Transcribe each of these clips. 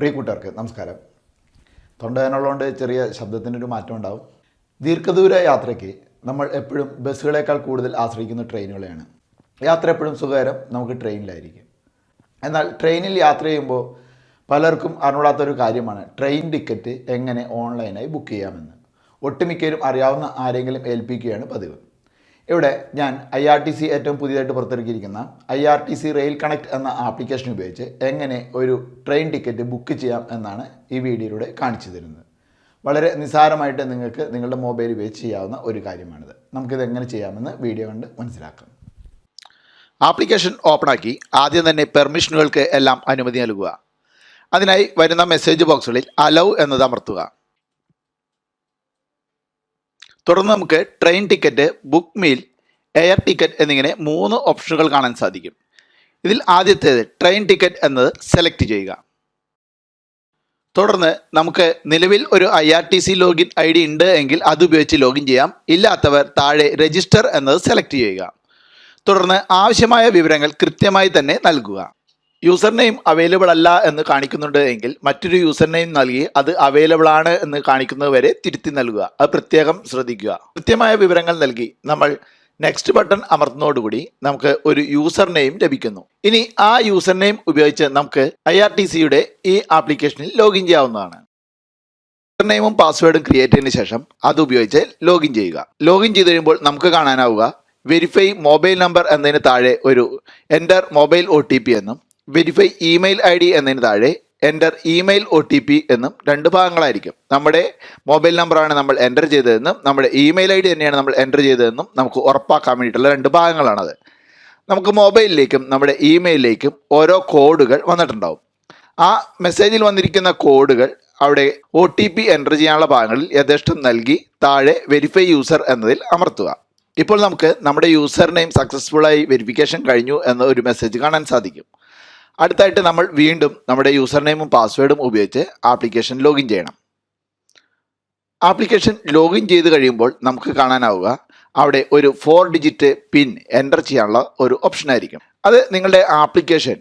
പ്രിയ കൂട്ടുകാർക്ക് നമസ്കാരം. തൊണ്ടവേനുള്ളതുകൊണ്ട് ചെറിയ ശബ്ദത്തിനൊരു മാറ്റം ഉണ്ടാവും ദീർഘദൂര യാത്രയ്ക്ക് നമ്മൾ എപ്പോഴും ബസ്സുകളേക്കാൾ കൂടുതൽ ആശ്രയിക്കുന്ന ട്രെയിനുകളെയാണ്. യാത്ര എപ്പോഴും സുഖകരം നമുക്ക് ട്രെയിനിലായിരിക്കും. എന്നാൽ ട്രെയിനിൽ യാത്ര ചെയ്യുമ്പോൾ പലർക്കും അറിഞ്ഞൂടാത്തൊരു കാര്യമാണ് ട്രെയിൻ ടിക്കറ്റ് എങ്ങനെ ഓൺലൈനായി ബുക്ക് ചെയ്യാമെന്ന്. ഒട്ടുമിക്കരും അറിയാവുന്ന ആരെങ്കിലും ഏൽപ്പിക്കുകയാണ് പതിവ്. ഇവിടെ ഞാൻ ഐ ആർ ടി സി ഏറ്റവും പുതിയതായിട്ട് പുറത്തിറക്കിയിരിക്കുന്ന I R T C rail connect എന്ന ആപ്ലിക്കേഷൻ ഉപയോഗിച്ച് എങ്ങനെ ഒരു ട്രെയിൻ ടിക്കറ്റ് ബുക്ക് ചെയ്യാം എന്നാണ് ഈ വീഡിയോയിലൂടെ കാണിച്ചു തരുന്നത്. വളരെ നിസ്സാരമായിട്ട് നിങ്ങൾക്ക് നിങ്ങളുടെ മൊബൈൽ ഉപയോഗിച്ച് ചെയ്യാവുന്ന ഒരു കാര്യമാണിത്. നമുക്കിത് എങ്ങനെ ചെയ്യാമെന്ന് വീഡിയോ കണ്ട് മനസ്സിലാക്കാം. ആപ്ലിക്കേഷൻ ഓപ്പണാക്കി ആദ്യം തന്നെ പെർമിഷനുകൾക്ക് എല്ലാം അനുമതി നൽകുക. അതിനായി വരുന്ന മെസ്സേജ് ബോക്സുകളിൽ അലൗ എന്നത് അമർത്തുക. തുടർന്ന് നമുക്ക് train ticket book meal air ticket എന്നിങ്ങനെ മൂന്ന് ഓപ്ഷനുകൾ കാണാൻ സാധിക്കും. ഇതിൽ ആദ്യത്തേത് ട്രെയിൻ ടിക്കറ്റ് എന്നത് സെലക്ട് ചെയ്യുക. തുടർന്ന് നമുക്ക് നിലവിൽ ഒരു I R T C login I D ഉണ്ട് എങ്കിൽ അത് ഉപയോഗിച്ച് ലോഗിൻ ചെയ്യാം. ഇല്ലാത്തവർ താഴെ രജിസ്റ്റർ എന്നത് സെലക്ട് ചെയ്യുക. തുടർന്ന് ആവശ്യമായ വിവരങ്ങൾ കൃത്യമായി തന്നെ നൽകുക. യൂസർ നെയിം അവൈലബിൾ അല്ല എന്ന് കാണിക്കുന്നുണ്ട് എങ്കിൽ മറ്റൊരു യൂസർ നെയിം നൽകി അത് അവൈലബിൾ ആണ് എന്ന് കാണിക്കുന്നത് വരെ തിരുത്തി നൽകുക. അത് പ്രത്യേകം ശ്രദ്ധിക്കുക. കൃത്യമായ വിവരങ്ങൾ നൽകി നമ്മൾ നെക്സ്റ്റ് ബട്ടൺ അമർത്തുന്നതോടുകൂടി നമുക്ക് ഒരു യൂസർ നെയിം ലഭിക്കുന്നു. ഇനി ആ യൂസർ നെയിം ഉപയോഗിച്ച് നമുക്ക് ഐ ആർ ടി സിയുടെ ഈ ആപ്ലിക്കേഷനിൽ ലോഗിൻ ചെയ്യാവുന്നതാണ്. യൂസർ നെയിമും പാസ്വേഡും ക്രിയേറ്റ് ചെയ്തതിന് ശേഷം അത് ഉപയോഗിച്ച് ലോഗിൻ ചെയ്യുക. ലോഗിൻ ചെയ്ത് കഴിയുമ്പോൾ നമുക്ക് കാണാനാവുക വെരിഫൈ മൊബൈൽ നമ്പർ എന്നതിന് താഴെ ഒരു എന്റർ മൊബൈൽ ഒ എന്നും വെരിഫൈ ഇമെയിൽ ഐ ഡി എന്നതിന് താഴെ enter email O T P എന്നും രണ്ട് ഭാഗങ്ങളായിരിക്കും. നമ്മുടെ മൊബൈൽ നമ്പറാണ് നമ്മൾ എന്റർ ചെയ്തതെന്നും നമ്മുടെ ഇമെയിൽ ഐ ഡി തന്നെയാണ് നമ്മൾ എന്റർ ചെയ്തതെന്നും നമുക്ക് ഉറപ്പാക്കാൻ വേണ്ടിയിട്ടുള്ള രണ്ട് ഭാഗങ്ങളാണത്. നമുക്ക് മൊബൈലിലേക്കും നമ്മുടെ ഇമെയിലിലേക്കും ഓരോ കോഡുകൾ വന്നിട്ടുണ്ടാവും. ആ മെസ്സേജിൽ വന്നിരിക്കുന്ന കോഡുകൾ അവിടെ ഒ ടി പി എന്റർ ചെയ്യാനുള്ള ഭാഗങ്ങളിൽ യഥേഷ്ടം നൽകി താഴെ വെരിഫൈ യൂസർ എന്നതിൽ അമർത്തുക. ഇപ്പോൾ നമുക്ക് നമ്മുടെ യൂസർ നെയിം സക്സസ്ഫുള്ളായി വെരിഫിക്കേഷൻ കഴിഞ്ഞു എന്ന ഒരു മെസ്സേജ് കാണാൻ സാധിക്കും. അടുത്തായിട്ട് നമ്മൾ വീണ്ടും നമ്മുടെ യൂസർ നെയിമും പാസ്വേഡും ഉപയോഗിച്ച് ആപ്ലിക്കേഷൻ ലോഗിൻ ചെയ്യണം. ആപ്ലിക്കേഷൻ ലോഗിൻ ചെയ്ത് കഴിയുമ്പോൾ നമുക്ക് കാണാനാവുക അവിടെ ഒരു ഫോർ ഡിജിറ്റ് പിൻ എന്റർ ചെയ്യാനുള്ള ഒരു ഓപ്ഷൻ ആയിരിക്കും. അത് നിങ്ങളുടെ ആപ്ലിക്കേഷൻ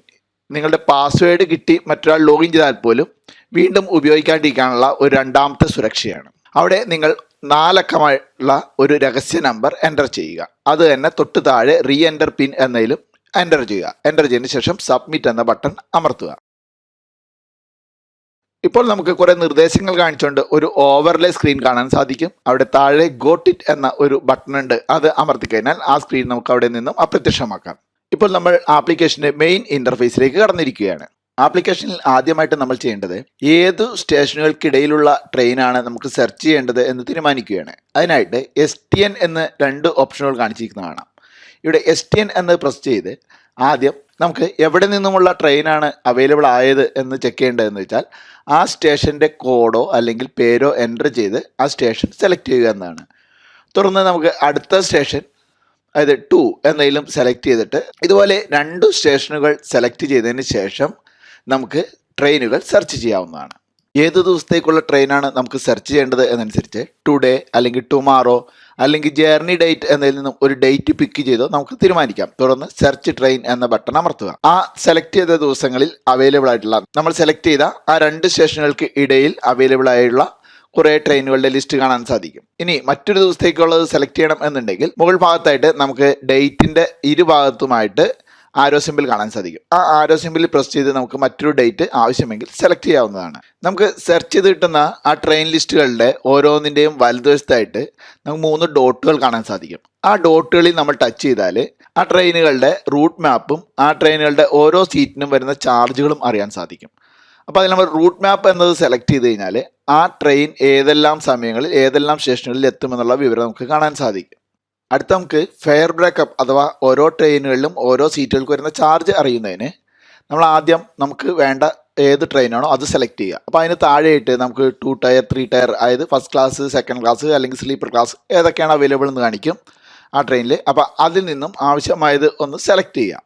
നിങ്ങളുടെ പാസ്വേഡ് കിട്ടി മറ്റൊരാൾ ലോഗിൻ ചെയ്താൽ പോലും വീണ്ടും ഉപയോഗിക്കാണ്ടിരിക്കാനുള്ള ഒരു രണ്ടാമത്തെ സുരക്ഷയാണ്. അവിടെ നിങ്ങൾ നാലക്കമുള്ള ഒരു രഹസ്യ നമ്പർ എന്റർ ചെയ്യുക. അത് തന്നെ തൊട്ട് താഴെ റീ എന്റർ പിൻ എന്നതിലും എന്റർ ചെയ്യുക. എന്റർ ചെയ്തതിന് ശേഷം സബ്മിറ്റ് എന്ന ബട്ടൺ അമർത്തുക. ഇപ്പോൾ നമുക്ക് കുറേ നിർദ്ദേശങ്ങൾ കാണിച്ചുകൊണ്ട് ഒരു ഓവർലേ സ്ക്രീൻ കാണാൻ സാധിക്കും. അവിടെ താഴെ ഗോട്ടിറ്റ് എന്ന ഒരു ബട്ടൺ ഉണ്ട്. അത് അമർത്തി കഴിഞ്ഞാൽ ആ സ്ക്രീൻ നമുക്ക് അവിടെ നിന്നും അപ്രത്യക്ഷമാക്കാം. ഇപ്പോൾ നമ്മൾ ആപ്ലിക്കേഷന്റെ മെയിൻ ഇന്റർഫേസിലേക്ക് കടന്നിരിക്കുകയാണ്. ആപ്ലിക്കേഷനിൽ ആദ്യമായിട്ട് നമ്മൾ ചെയ്യേണ്ടത് ഏതു സ്റ്റേഷനുകൾക്കിടയിലുള്ള ട്രെയിനാണ് നമുക്ക് സെർച്ച് ചെയ്യേണ്ടത് എന്ന് തീരുമാനിക്കുകയാണ്. അതിനായിട്ട് എസ് ടി എൻ എന്ന് രണ്ട് ഓപ്ഷനുകൾ കാണിച്ചിരിക്കുന്നതാണ്. ഇവിടെ എസ് ടി എൻ എന്ന് പ്രസ് ചെയ്ത് ആദ്യം നമുക്ക് എവിടെ നിന്നുമുള്ള ട്രെയിനാണ് അവൈലബിൾ ആയത് എന്ന് ചെക്ക് ചെയ്യേണ്ടതെന്ന് വെച്ചാൽ ആ സ്റ്റേഷന്റെ കോഡോ അല്ലെങ്കിൽ പേരോ എന്റർ ചെയ്ത് ആ സ്റ്റേഷൻ സെലക്ട് ചെയ്യുക എന്നതാണ് തുടർന്ന് നമുക്ക് അടുത്ത സ്റ്റേഷൻ അതായത് ടു എന്നതിലും സെലക്ട് ചെയ്തിട്ട് ഇതുപോലെ രണ്ട് സ്റ്റേഷനുകൾ സെലക്ട് ചെയ്തതിന് ശേഷം നമുക്ക് ട്രെയിനുകൾ സെർച്ച് ചെയ്യാവുന്നതാണ്. ഏത് ദിവസത്തേക്കുള്ള ട്രെയിനാണ് നമുക്ക് സെർച്ച് ചെയ്യേണ്ടത് എന്നനുസരിച്ച് ടുഡേ അല്ലെങ്കിൽ ടുമാറോ അല്ലെങ്കിൽ ജേർണി ഡേറ്റ് എന്നതിൽ നിന്നും ഒരു ഡേറ്റ് പിക്ക് ചെയ്തോ നമുക്ക് തീരുമാനിക്കാം. തുടർന്ന് സെർച്ച് ട്രെയിൻ എന്ന ബട്ടൺ അമർത്തുക. ആ സെലക്ട് ചെയ്ത ദിവസങ്ങളിൽ അവൈലബിൾ ആയിട്ടുള്ള നമ്മൾ സെലക്ട് ചെയ്ത ആ രണ്ട് സ്റ്റേഷനുകൾക്ക് ഇടയിൽ അവൈലബിൾ ആയിട്ടുള്ള കുറേ ട്രെയിനുകളുടെ ലിസ്റ്റ് കാണാൻ സാധിക്കും. ഇനി മറ്റൊരു ദിവസത്തേക്കുള്ളത് സെലക്ട് ചെയ്യണം എന്നുണ്ടെങ്കിൽ മുകൾ ഭാഗത്തായിട്ട് നമുക്ക് ഡേറ്റിന്റെ ഇരുഭാഗത്തുമായിട്ട് ആരോ സിമ്പിൾ കാണാൻ സാധിക്കും. ആ ആരോ സിമ്പിൾ പ്രസ് ചെയ്ത് നമുക്ക് മറ്റൊരു ഡേറ്റ് ആവശ്യമെങ്കിൽ സെലക്ട് ചെയ്യാവുന്നതാണ്. നമുക്ക് സെർച്ച് ചെയ്ത് കിട്ടുന്ന ആ ട്രെയിൻ ലിസ്റ്റുകളുടെ ഓരോന്നിന്റെയും വലതുവശത്തായിട്ട് നമുക്ക് മൂന്ന് ഡോട്ടുകൾ കാണാൻ സാധിക്കും. ആ ഡോട്ടുകളിൽ നമ്മൾ ടച്ച് ചെയ്താൽ ആ ട്രെയിനുകളുടെ റൂട്ട് മാപ്പും ആ ട്രെയിനുകളുടെ ഓരോ സീറ്റിനും വരുന്ന ചാർജുകളും അറിയാൻ സാധിക്കും. അപ്പോൾ അതിൽ നമ്മൾ റൂട്ട് മാപ്പ് എന്നത് സെലക്ട് ചെയ്ത് കഴിഞ്ഞാൽ ആ ട്രെയിൻ ഏതെല്ലാം സമയങ്ങളിൽ ഏതെല്ലാം സ്റ്റേഷനുകളിൽ എത്തുമെന്നുള്ള വിവരം നമുക്ക് കാണാൻ സാധിക്കും. അടുത്ത നമുക്ക് ഫെയർ ബ്രേക്കപ്പ് അഥവാ ഓരോ ട്രെയിനുകളിലും ഓരോ സീറ്റുകൾക്ക് വരുന്ന ചാർജ് അറിയുന്നതിന് നമ്മൾ ആദ്യം നമുക്ക് വേണ്ട ഏത് ട്രെയിനാണോ അത് സെലക്ട് ചെയ്യുക. അപ്പോൾ അതിന് താഴെയായിട്ട് നമുക്ക് ടു ടയർ ത്രീ ടയർ അതായത് ഫസ്റ്റ് ക്ലാസ് സെക്കൻഡ് ക്ലാസ് അല്ലെങ്കിൽ സ്ലീപ്പർ ക്ലാസ് ഏതൊക്കെയാണ് അവൈലബിൾ എന്ന് കാണിക്കും ആ ട്രെയിനിൽ അപ്പോൾ അതിൽ നിന്നും ആവശ്യമായത് ഒന്ന് സെലക്ട് ചെയ്യുക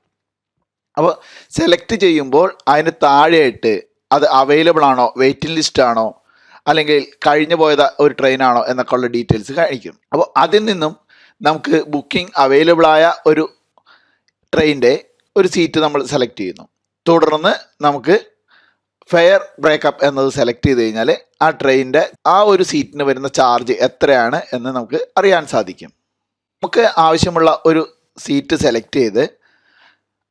അപ്പോൾ സെലക്ട് ചെയ്യുമ്പോൾ അതിന് താഴെയായിട്ട് അത് അവൈലബിൾ ആണോ വെയിറ്റിംഗ് ലിസ്റ്റ് ആണോ അല്ലെങ്കിൽ കഴിഞ്ഞു പോയത് ഒരു ട്രെയിനാണോ എന്നൊക്കെ ഉള്ള ഡീറ്റെയിൽസ് കാണിക്കും. അപ്പോൾ അതിൽ നിന്നും നമുക്ക് ബുക്കിംഗ് അവൈലബിൾ ആയ ഒരു ട്രെയിനിന്റെ ഒരു സീറ്റ് നമ്മൾ സെലക്ട് ചെയ്യുന്നു. തുടർന്ന് നമുക്ക് ഫെയർ ബ്രേക്കപ്പ് എന്നത് സെലക്ട് ചെയ്ത് കഴിഞ്ഞാൽ ആ ട്രെയിനിന്റെ ആ ഒരു സീറ്റിന് വരുന്ന ചാർജ് എത്രയാണ് എന്ന് നമുക്ക് അറിയാൻ സാധിക്കും. നമുക്ക് ആവശ്യമുള്ള ഒരു സീറ്റ് സെലക്ട് ചെയ്ത്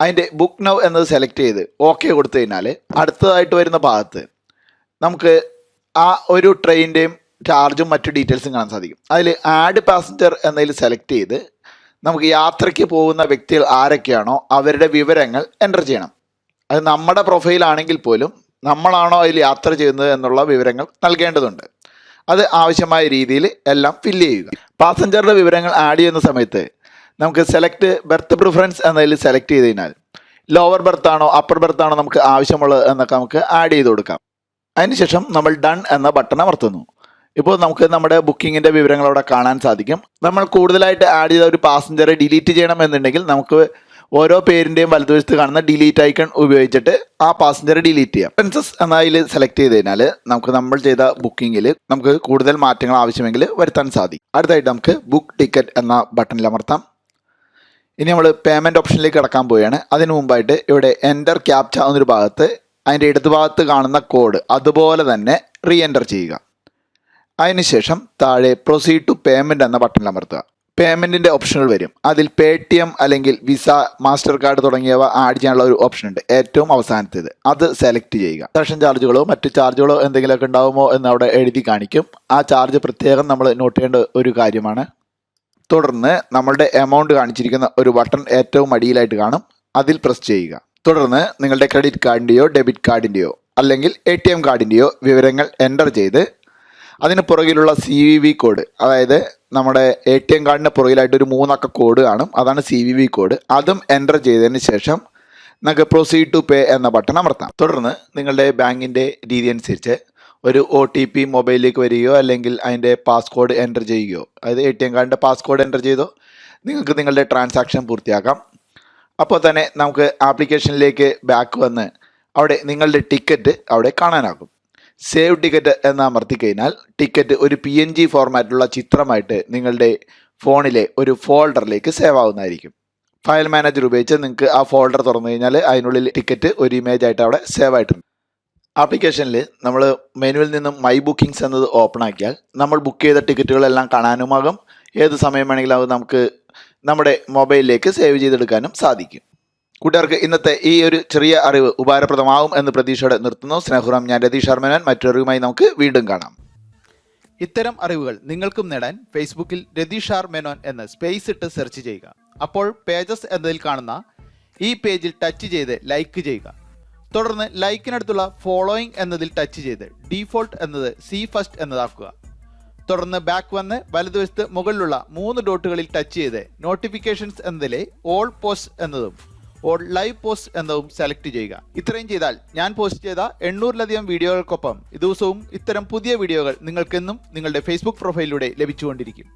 അതിന്റെ ബുക്ക് നൗ എന്നത് സെലക്ട് ചെയ്ത് ഓക്കെ കൊടുത്തു കഴിഞ്ഞാൽ അടുത്തതായിട്ട് വരുന്ന ഭാഗത്ത് നമുക്ക് ആ ഒരു ട്രെയിനിന്റെയും ചാർജും മറ്റു ഡീറ്റെയിൽസും കാണാൻ സാധിക്കും. അതിൽ ആഡ് പാസഞ്ചർ എന്നതിൽ സെലക്ട് ചെയ്ത് നമുക്ക് യാത്രയ്ക്ക് പോകുന്ന വ്യക്തികൾ ആരൊക്കെയാണോ അവരുടെ വിവരങ്ങൾ എന്റർ ചെയ്യണം. അത് നമ്മുടെ പ്രൊഫൈലാണെങ്കിൽ പോലും നമ്മളാണോ അതിൽ യാത്ര ചെയ്യുന്നത് എന്നുള്ള വിവരങ്ങൾ നൽകേണ്ടതുണ്ട്. അത് ആവശ്യമായ രീതിയിൽ എല്ലാം ഫില്ല് ചെയ്യുക. പാസഞ്ചറുടെ വിവരങ്ങൾ ആഡ് ചെയ്യുന്ന സമയത്ത് നമുക്ക് സെലക്ട് ബെർത്ത് പ്രിഫറൻസ് എന്നതിൽ സെലക്ട് ചെയ്ത് കഴിഞ്ഞാൽ ലോവർ ബെർത്ത് ആണോ അപ്പർ ബെർത്ത് ആണോ നമുക്ക് ആവശ്യമുള്ളത് എന്നൊക്കെ നമുക്ക് ആഡ് ചെയ്ത് കൊടുക്കാം. അതിനുശേഷം നമ്മൾ ഡൺ എന്ന ബട്ടൺ അമർത്തുന്നു. ഇപ്പോൾ നമുക്ക് നമ്മുടെ ബുക്കിങ്ങിന്റെ വിവരങ്ങൾ അവിടെ കാണാൻ സാധിക്കും. നമ്മൾ കൂടുതലായിട്ട് ആഡ് ചെയ്ത ഒരു പാസഞ്ചറെ ഡിലീറ്റ് ചെയ്യണമെന്നുണ്ടെങ്കിൽ നമുക്ക് ഓരോ പേരിന്റെയും വലതുവശത്ത് കാണുന്ന ഡിലീറ്റ് ഐക്കൺ ഉപയോഗിച്ചിട്ട് ആ പാസഞ്ചറെ ഡിലീറ്റ് ചെയ്യാം. പ്രിൻസസ് എന്നതിൽ സെലക്ട് ചെയ്ത് കഴിഞ്ഞാൽ നമുക്ക് നമ്മൾ ചെയ്ത ബുക്കിങ്ങിൽ നമുക്ക് കൂടുതൽ മാറ്റങ്ങൾ ആവശ്യമെങ്കിൽ വരുത്താൻ സാധിക്കും. അടുത്തായിട്ട് നമുക്ക് ബുക്ക് ടിക്കറ്റ് എന്ന ബട്ടണിൽ അമർത്താം. ഇനി നമ്മൾ പേയ്മെന്റ് ഓപ്ഷനിലേക്ക് കിടക്കാൻ പോവുകയാണ്. അതിന് മുമ്പായിട്ട് ഇവിടെ എന്റർ ക്യാപ്ച എന്നൊരു ഭാഗത്ത് അതിന്റെ ഇടത് ഭാഗത്ത് കാണുന്ന കോഡ് അതുപോലെ തന്നെ റീ എന്റർ ചെയ്യുക. അതിനുശേഷം താഴെ പ്രൊസീഡ് ടു പേയ്മെന്റ് എന്ന ബട്ടൺ അമർത്തുക. പേയ്മെന്റിന്റെ ഓപ്ഷനുകൾ വരും. അതിൽ പേ ടി എം അല്ലെങ്കിൽ വിസ മാസ്റ്റർ കാർഡ് തുടങ്ങിയവ ആഡ് ചെയ്യാനുള്ള ഒരു ഓപ്ഷൻ ഉണ്ട്. ഏറ്റവും അവസാനത്തേത്. അത് സെലക്ട് ചെയ്യുക. സെഷൻ ചാർജുകളോ മറ്റ് ചാർജുകളോ എന്തെങ്കിലുമൊക്കെ ഉണ്ടാവുമോ എന്ന് അവിടെ എഴുതി കാണിക്കും. ആ ചാർജ് പ്രത്യേകം നമ്മൾ നോട്ട് ചെയ്യേണ്ട ഒരു കാര്യമാണ്. തുടർന്ന് നമ്മളുടെ എമൗണ്ട് കാണിച്ചിരിക്കുന്ന ഒരു ബട്ടൺ ഏറ്റവും അടിയിലായിട്ട് കാണും. അതിൽ പ്രസ് ചെയ്യുക. തുടർന്ന് നിങ്ങളുടെ ക്രെഡിറ്റ് കാർഡിന്റെയോ ഡെബിറ്റ് കാർഡിന്റെയോ അല്ലെങ്കിൽ എ ടി എം കാർഡിന്റെയോ വിവരങ്ങൾ എന്റർ ചെയ്ത് അതിന് പുറകിലുള്ള സി വി വി കോഡ് അതായത് നമ്മുടെ എ ടി എം കാർഡിന് പുറകിലായിട്ട് ഒരു മൂന്നക്ക കോഡ് കാണും. അതാണ് സി വി വി കോഡ് അതും എന്റർ ചെയ്തതിന് ശേഷം നിങ്ങൾക്ക് പ്രൊസീഡ് ടു പേ എന്ന ബട്ടൺ അമർത്താം. തുടർന്ന് നിങ്ങളുടെ ബാങ്കിന്റെ രീതി അനുസരിച്ച് ഒരു ഒ ടി പി മൊബൈലിലേക്ക് വരികയോ അല്ലെങ്കിൽ അതിന്റെ പാസ്കോഡ് എന്റർ ചെയ്യുകയോ അതായത് എ ടി എം കാർഡിന്റെ പാസ്കോഡ് എന്റർ ചെയ്തോ നിങ്ങൾക്ക് നിങ്ങളുടെ ട്രാൻസാക്ഷൻ പൂർത്തിയാക്കാം. അപ്പോൾ തന്നെ നമുക്ക് ആപ്ലിക്കേഷനിലേക്ക് ബാക്ക് വന്ന് അവിടെ നിങ്ങളുടെ ടിക്കറ്റ് അവിടെ കാണാനാകും. സേവ് ടിക്കറ്റ് എന്ന് അമർത്തി കഴിഞ്ഞാൽ ടിക്കറ്റ് ഒരു പി എൻ ജി ഫോർമാറ്റിലുള്ള ചിത്രമായിട്ട് നിങ്ങളുടെ ഫോണിലെ ഒരു ഫോൾഡറിലേക്ക് സേവ് ആവുന്നതായിരിക്കും. ഫയൽ മാനേജർ ഉപയോഗിച്ച് നിങ്ങൾക്ക് ആ ഫോൾഡർ തുറന്നു കഴിഞ്ഞാൽ അതിനുള്ളിൽ ടിക്കറ്റ് ഒരു ഇമേജ് ആയിട്ട് അവിടെ സേവ് ആയിട്ടുണ്ട്. ആപ്ലിക്കേഷനിൽ നമ്മൾ മെനുവിൽ നിന്നും മൈ ബുക്കിംഗ്സ് എന്നത് ഓപ്പൺ ആക്കിയാൽ നമ്മൾ ബുക്ക് ചെയ്ത ടിക്കറ്റുകളെല്ലാം കാണാനുമാകും. ഏത് സമയം വേണമെങ്കിലും അത് നമുക്ക് നമ്മുടെ മൊബൈലിലേക്ക് സേവ് ചെയ്തെടുക്കാനും സാധിക്കും. കൂട്ടുകാർക്ക് ഇന്നത്തെ ഈ ഒരു ചെറിയ അറിവ് ഉപകാരപ്രദമാവും എന്ന് പ്രതീക്ഷയോടെ നിർത്തുന്നു. സ്നേഹുറാം ഞാൻ രതീഷ് ശർമ്മനൻ. മറ്റൊരുമായി നമുക്ക് വീണ്ടും കാണാം. ഇത്തരം അറിവുകൾ നിങ്ങൾക്കും നേടാൻ ഫേസ്ബുക്കിൽ രതീഷ് ആർ മെനോൻ എന്ന് സ്പേസ് ഇട്ട് സെർച്ച് ചെയ്യുക. അപ്പോൾ പേജസ് എന്നതിൽ കാണുന്ന ഈ പേജിൽ ടച്ച് ചെയ്ത് ലൈക്ക് ചെയ്യുക. തുടർന്ന് ലൈക്കിനടുത്തുള്ള ഫോളോയിങ് എന്നതിൽ ടച്ച് ചെയ്ത് ഡീഫോൾട്ട് എന്നത് സി ഫസ്റ്റ് എന്നതാക്കുക. തുടർന്ന് ബാക്ക് വന്ന് വലതുവശത്ത് മുകളിലുള്ള മൂന്ന് ഡോട്ടുകളിൽ ടച്ച് ചെയ്ത് നോട്ടിഫിക്കേഷൻസ് എന്നതിലെ ഓൾ പോസ്റ്റ് എന്നതും ലൈവ് പോസ്റ്റ് എന്നതും സെലക്ട് ചെയ്യുക. ഇത്രയും ചെയ്താൽ ഞാൻ പോസ്റ്റ് ചെയ്ത എണ്ണൂറിലധികം വീഡിയോകൾക്കൊപ്പം ദിവസവും ഇത്തരം പുതിയ വീഡിയോകൾ നിങ്ങൾക്കെന്നും നിങ്ങളുടെ ഫേസ്ബുക്ക് പ്രൊഫൈലിലൂടെ ലഭിച്ചുകൊണ്ടിരിക്കും.